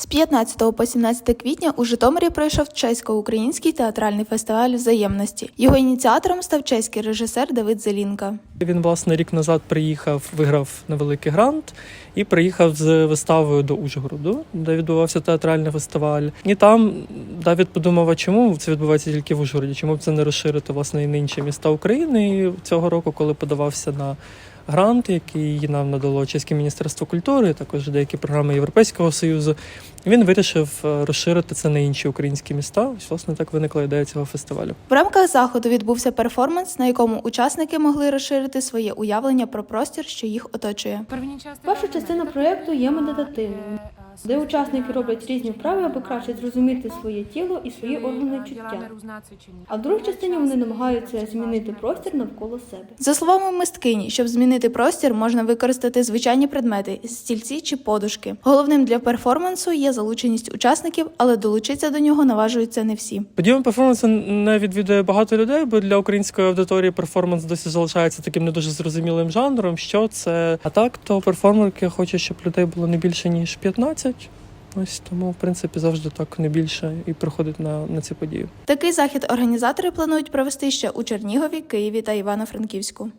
З 15 по 17 квітня у Житомирі пройшов чесько-український театральний фестиваль взаємності. Його ініціатором став чеський режисер Давид Зелінка. Він власне рік назад приїхав, виграв невеликий грант і приїхав з виставою до Ужгороду, де відбувався театральний фестиваль. І там Давід подумав, а чому це відбувається тільки в Ужгороді? Чому б це не розширити власне і на інші міста України? І цього року, коли подавався на грант, який нам надало Чеське міністерство культури, також деякі програми Європейського союзу. Він вирішив е, розширити це на інші українські міста. Ось власне так виникла ідея цього фестивалю. В рамках заходу відбувся перформанс, на якому учасники могли розширити своє уявлення про простір, що їх оточує. Перша частина проєкту є медитативною, де учасники роблять різні вправи, аби краще зрозуміти своє тіло і свої органи чуття. А в другій частині вони намагаються змінити простір навколо себе. За словами мисткині, щоб змінити простір, можна використати звичайні предмети стільці чи подушки. Головним для перформансу є залученість учасників, але долучитися до нього наважуються не всі. Подіям перформансу не відвідує багато людей, бо для української аудиторії перформанс досі залишається таким не дуже зрозумілим жанром. Що це? А так, то перформерки хочуть, щоб людей було не більше ніж 15. Ось тому, в принципі, завжди так не більше і приходить на, на ці події. Такий захід організатори планують провести ще у Чернігові, Києві та Івано-Франківську.